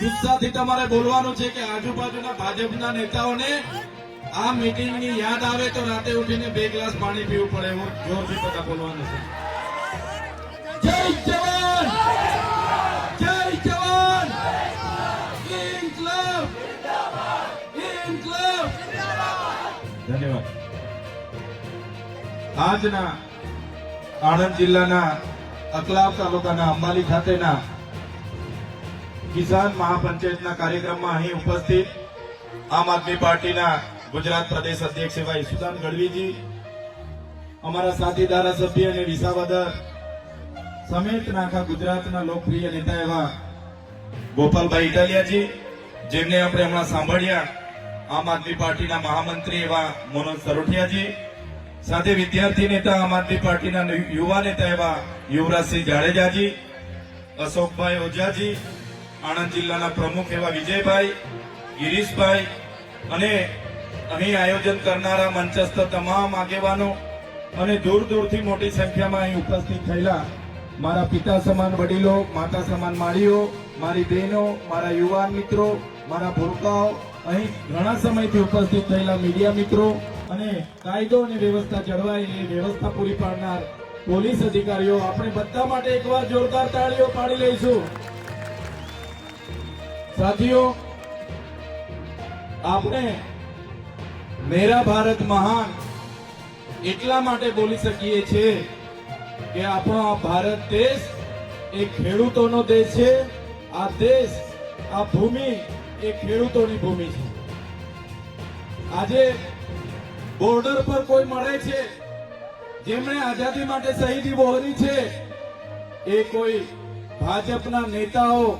જુસ્સાથી તમારે બોલવાનું છે કે આજુબાજુના ભાજપના નેતાઓને આ મીટિંગની યાદ આવે તો રાતે ઉઠીને બે ગ્લાસ પાણી પીવું પડે એવું જોરથી બધા બોલવાનું છે. આજના આણંદ જિલ્લાના અકલાવ તાલુકાના અંબાલી ખાતેના કિસાન મહાપંચાયતના કાર્યક્રમમાં અહીં ઉપસ્થિત આમ આદમી પાર્ટીના ગુજરાત પ્રદેશ અધ્યક્ષ એવા ઈસુદાન ગઢવીજી, અમારા સાથી ધારાસભ્ય અને વિસાવદર સમેતના આખા ગુજરાતના લોકપ્રિય નેતા એવા ગોપાલભાઈ ઇટાલિયાજી, જેમને આપણે હમણાં સાંભળ્યા, આમ આદમી પાર્ટીના મહામંત્રી એવા મનોજ સરોઠિયાજી, સાથે વિદ્યાર્થી નેતા આમ આદમી પાર્ટીના યુવા નેતા એવા યુવરાજસિંહ જાડેજાજી, અશોકભાઈ ઓઝાજી આણંદ જિલ્લાના પ્રમુખ એવા વિજયભાઈ, ગિરીશભાઈ અને અહીં આયોજન કરનારા મંચસ્થ તમામ આગેવાનો અને દૂર દૂરથી મોટી સંખ્યામાં અહીં ઉપસ્થિત થયેલા મારા પિતા સમાન વડીલો, માતા સમાન માળીઓ, મારી બહેનો, મારા યુવાન મિત્રો, મારા ભૂલકાઓ અહીં ઘણા સમયથી ઉપસ્થિત થયેલા મીડિયા મિત્રો અને કાયદો અને વ્યવસ્થા જળવાય એ વ્યવસ્થા પૂરી પાડનાર પોલીસ અધિકારીઓ આપણે બધા માટે એકવાર જોરદાર તાળીઓ પાડી લઈશું. સાથીઓ, આપણે મેરા ભારત મહાન એટલા માટે બોલી શકીએ છીએ કે આપણો આ ભારત દેશ એ ખેડૂતોનો દેશ છે, આ દેશ, આ ભૂમિ એ ખેડૂતોની ભૂમિ છે. આજે બોર્ડર પર કોઈ મળે છે, જેમણે આઝાદી માટે શહીદી વહોરી છે, એ કોઈ ભાજપના નેતાઓ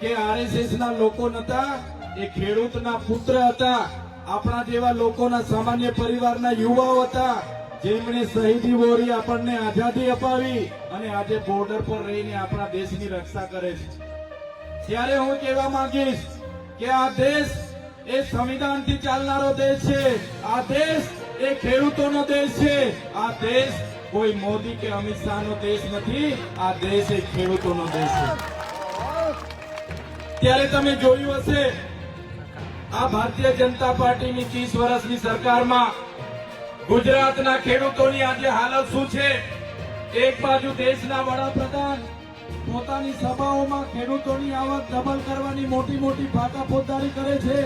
કે આરએસએસ ના લોકો નતા, એ ખેડૂતના પુત્ર હતા, આપણા જેવા લોકોના સામાન્ય પરિવારના યુવાઓ હતા, જેમણે શહીદી વોરી આપણને આઝાદી અપાવી અને આજે બોર્ડર પર રહીને આપણા દેશની રક્ષા કરે છે. ત્યારે હું કહેવા માંગીશ કે આ દેશ એ સંવિધાનથી ચાલનારો દેશ છે, આ દેશ એ ખેડૂતોનો દેશ છે, આ દેશ કોઈ મોદી કે અમિત શાહનો દેશ નથી, આ દેશ એ ખેડૂતોનો દેશ છે. ત્યારે તમે જોયું હશે, આ ભારતીય જનતા પાર્ટીની ત્રીસ વર્ષની સરકારમાં ગુજરાતના ખેડૂતોની આજે હાલત શું છે? એક બાજુ દેશના વડાપ્રધાન પોતાની સભાઓમાં ખેડૂતોની આવક ડબલ કરવાની મોટી મોટી ફાકા ફોજદારી કરે છે.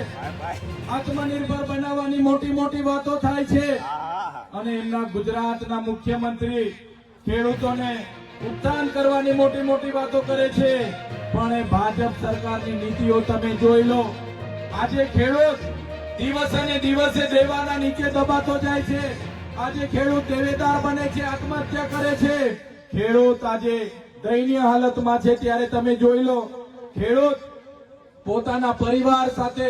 આત્મનિર્ભર બનાવવાની મોટી મોટી વાતો થાય છે. અને એમના ગુજરાતના મુખ્યમંત્રી ખેડૂતોને ઉત્થાન કરવાની મોટી મોટી વાતો કરે છે. પણ એ ભાજપ સરકારની નીતિઓ તમે જોઈ લો. આજે ખેડૂત દિવસે ને દિવસે દેવાના નીચે દબાતો જાય છે. આજે ખેડૂત દેવેદાર બને છે, આત્મહત્યા કરે છે. ખેડૂત આજે દયનીય હાલતમાં છે ત્યારે તમે જોઈ લો. ખેડૂત પોતાના પરિવાર સાથે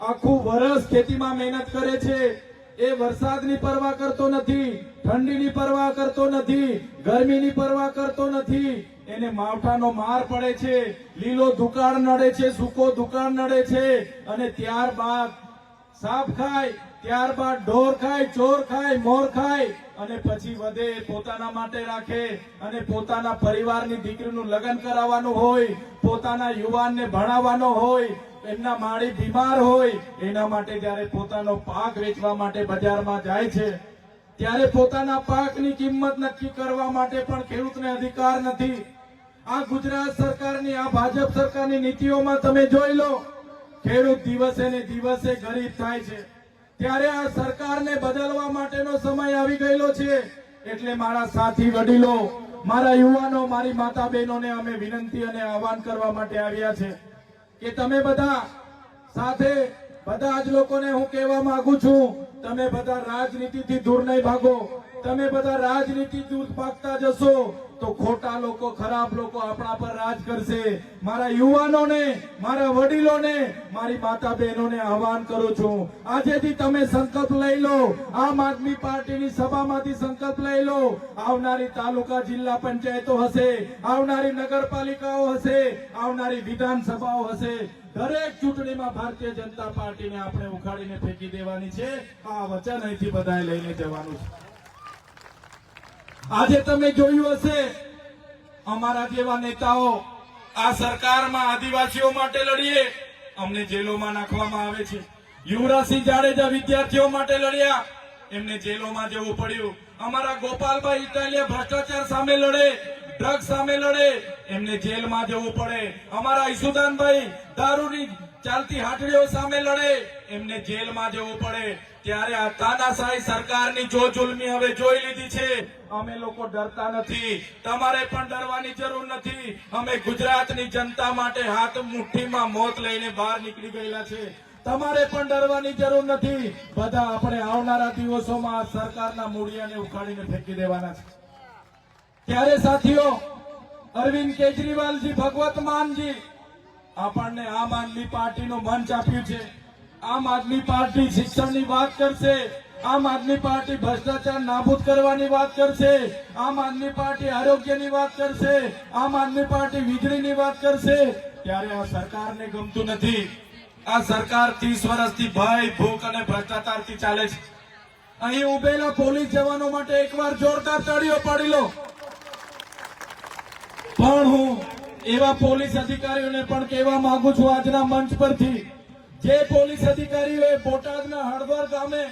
આખું વર્ષ ખેતીમાં મહેનત કરે છે. એ વરસાદની પરવા કરતો નથી, ઠંડીની પરવા કરતો નથી, ગરમીની પરવા કરતો નથી. એને માવઠાનો માર પડે છે, લીલો દુકાળ નડે છે, સૂકો દુકાળ નડે છે, અને ત્યારબાદ સાપ ખાય, ત્યારબાદ ઢોર ખાય, ચોર ખાય, મોર ખાય અને પછી વધે પોતાના માટે રાખે અને પોતાના પરિવારની દીકરીનું લગ્ન કરાવવાનું હોય, પોતાના યુવાનને ભણાવવાનો હોય, એમના માળી બીમાર હોય, એના માટે જ્યારે પોતાનો પાક વેચવા માટે બજારમાં જાય છે, ત્યારે પોતાના પાકની કિંમત નક્કી કરવા માટે પણ ખેડૂતને અધિકાર નથી. આ ગુજરાત સરકારની, આ ભાજપ સરકારની નીતિઓમાં તમે જોઈ લો, ખેડૂત દિવસે ને દિવસે ગરીબ થાય છે. ત્યારે આ સરકારને બદલવા માટેનો સમય આવી ગયેલો છે. એટલે મારા સાથી વડીલો, મારા યુવાનો, મારી માતા બહેનોને અમે વિનંતી અને આહવાન કરવા માટે આવ્યા છે કે તમે બધા સાથે બધા જ લોકોને હું કહેવા માંગુ છું, તમે બધા રાજનીતિથી દૂર નહીં ભાગો, તમે બધા રાજનીતિ દૂર ભાગતા જશો. તો ખોટા લોકો, ખરાબ લોકો આપણા પર રાજ કરશે. મારા યુવાનોને, મારા વડીલોને, મારી માતા બહેનોને આહવાન કરું છું. આજેથી તમે સંકલ્પ લઈ લો. આમ આદમી પાર્ટીની સભામાંથી સંકલ્પ લઈ લો. આવનારી તાલુકા જિલ્લા પંચાયતો હશે, આવનારી નગરપાલિકાઓ હશે, આવનારી વિધાનસભાઓ હશે. દરેક ચૂંટણીમાં ભારતીય જનતા પાર્ટીને આપણે ઉખાડીને ફેંકી દેવાની છે. આ વચન અહીંથી બધાએ લઈને જવાનું છે. આજે તમે જોયું હશે, અમારા જેવા નેતાઓ આ સરકારમાં આદિવાસીઓ માટે લડીએ, અમને જેલોમાં નાખવામાં આવે છે. યુવરાજસિંહ જાડેજા વિદ્યાર્થીઓ માટે લડ્યા, એમને જેલોમાં જવું પડ્યું. અમારા ગોપાલભાઈ ઇટાલિયા ભ્રષ્ટાચાર સામે લડે ડ્રગ સામે લડે, એમને જેલમાં જવું પડે. અમારા ઈસુદાનભાઈ દારૂની ચાલતી હાટડીઓ સામે લડે. એમને જેલમાં જવું પડે. ત્યારે આ તાનાશાહી સરકારની જો જુલમી હવે જોઈ લીધી છે. અમે લોકો ડરતા નથી. તમારે પણ ડરવાની જરૂર નથી. અમે ગુજરાતની જનતા માટે હાથ મુઠ્ઠીમાં મોત લઈને બહાર નીકળી ગયેલા છે. તમારે પણ ડરવાની જરૂર નથી. બધા આપણે આવનારા દિવસોમાં સરકારના મૂળિયાને ઉખાડીને ફેંકી દેવાના છે. ત્યારે સાથીઓ, અરવિંદ કેજરીવાલજી, ભગવત માનજી આપણને આમ આદમી પાર્ટીનું મંચ આપ્યું છે. આમ આદમી પાર્ટી શિક્ષણની વાત કરશે. આમ આદમી પાર્ટી ભ્રષ્ટાચાર નાબૂદ કરવાની વાત કરશે. આમ આદમી પાર્ટી આરોગ્યની વાત કરશે. આમ આદમી પાર્ટી વીજળીની વાત કરશે. ત્યારે આ સરકારને ગમતું નથી. આ સરકાર ત્રીસ વર્ષથી ભય, ભૂખ અને ભ્રષ્ટાચારથી ચાલે છે. અહીં ઉભેલા પોલીસ જવાનો માટે એકવાર જોરદાર તળીઓ પાડી લો. પણ હું એવા પોલીસ અધિકારીઓને પણ કહેવા માંગુ છું આજના મંચ પરથી. જે પોલીસ અધિકારીઓએ બોટાદના હળવર ગામે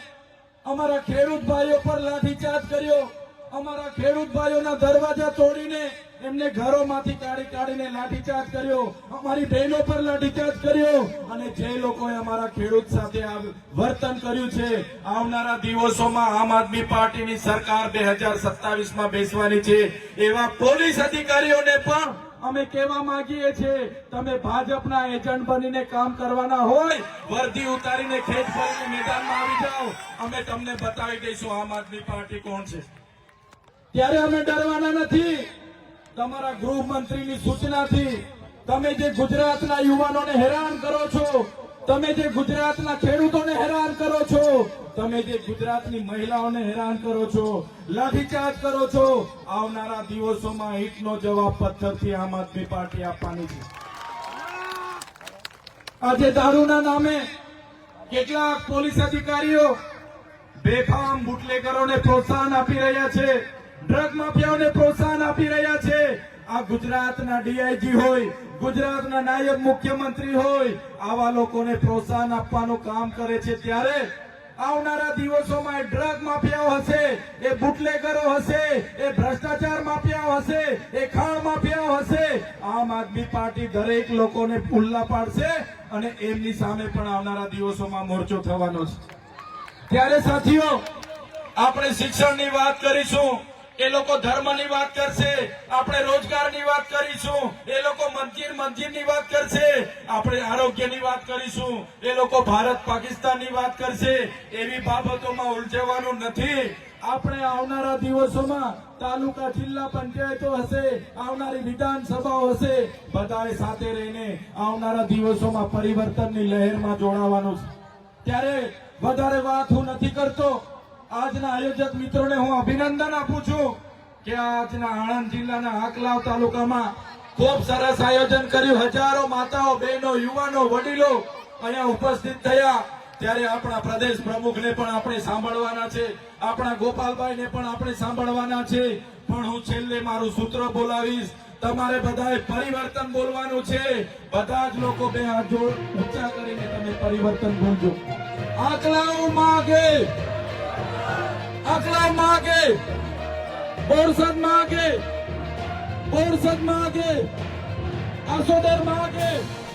અમારા ખેડૂત ભાઈઓ પર લાઠીચાર્જ કર્યો, અમારા ખેડૂત ભાઈઓના દરવાજા તોડીને એમને ઘરોમાંથી કાઢી કાઢીને લાઠીચાર્જ કર્યો, અમારી બહેનો પર લાઠીચાર્જ કર્યો અને જે લોકોએ અમારા ખેડૂત સાથે વર્તન કર્યું છે, આવનારા દિવસોમાં આમ આદમી પાર્ટીની સરકાર બે હજાર સત્તાવીસમાં બેસવાની છે, એવા પોલીસ અધિકારીઓને પણ અમે કહેવા માંગીએ છીએ, તમે ભાજપના એજન્ટ બનીને કામ કરવાના હોય, વર્દી ઉતારીને ખેત ભરીને મેદાનમાં આવી જાઓ. અમે તમને બતાવી દઈશું આમ આદમી પાર્ટી કોણ છે. ત્યારે અમે ડરવાના નથી. તમારા ગૃહમંત્રીની સૂચનાથી તમે જે ગુજરાતના યુવાનોને હેરાન કરો છો તમે જે ગુજરાતના ખેડૂતોને હેરાન કરો છો, તમે જે ગુજરાતની મહિલાઓને હેરાન કરો છો, લાઠીચાર્જ કરો છો, આવનારા દિવસોમાં ઈટનો જવાબ પથ્થરથી આમ આદમી પાર્ટી આપવાની છે. આજે દારૂના નામે કેટલાક પોલીસ અધિકારીઓ બેફામ બુટલેગરોને પ્રોત્સાહન આપી રહ્યા છે, ડ્રગ માફિયાઓને પ્રોત્સાહન આપી રહ્યા છે આ ગુજરાતના ડીઆઈજી હોય, ગુજરાતના નાયબ મુખ્યમંત્રી હોય, આવા લોકોને પ્રોત્સાહન આપવાનું કામ કરે છે ત્યારે આવનારા દિવસોમાં ડ્રગ માફિયાઓ હશે, એ બુટલેગરો હશે, એ ભ્રષ્ટાચાર માફિયાઓ હશે, એ ખાણ માફિયાઓ હશે. આમ આદમી પાર્ટી દરેક લોકોને પુલ્લા પાડશે અને એમની સામે પણ આવનારા દિવસોમાં મોરચો થવાનો છે. ત્યારે સાથીઓ, આપણે શિક્ષણની વાત કરીશું. એ લોકો ધર્મની વાત કરશે, આપણે રોજગારની વાત કરીશું, એ લોકો મંદિર મંદિરની વાત કરશે, આપણે આરોગ્યની વાત કરીશું, એ લોકો ભારત પાકિસ્તાનની વાત કરશે, એવી બાબતોમાં ઉલઝવાનું નથી. આપણે આવનારા દિવસોમાં તાલુકા જિલ્લા પંચાયતો હશે, આવનારી વિધાનસભાઓ હશે, બધાએ સાથે રહીને આવનારા દિવસોમાં પરિવર્તનની લહેરમાં જોડાવાનું છે. ત્યારે વધારે વાત હું નથી કરતો. આજના આયોજક મિત્રોને હું અભિનંદન આપું છું કે આજના આણંદ જિલ્લાના આકલાવ તાલુકામાં ખૂબ સરસ આયોજન કર્યું. હજારો માતાઓ, બહેનો, યુવાનો, વડીલો અહીંયા ઉપસ્થિત થયા. ત્યારે આપણા પ્રદેશ પ્રમુખને પણ આપણે સાંભળવાના છે. આપણા ગોપાલભાઈને પણ આપણે સાંભળવાના છે. પણ હું છેલ્લે મારું સૂત્ર બોલાવીશ. તમારે બધાએ પરિવર્તન બોલવાનું છે. બધા જ લોકો બે હાથ જોડ ઊંચા કરીને તમે પરિવર્તન બોલજો. આકલાવ માગે. આકલાવ માગે. બોરસદ માગે. બોરસદ માગે. આસોદર માગે.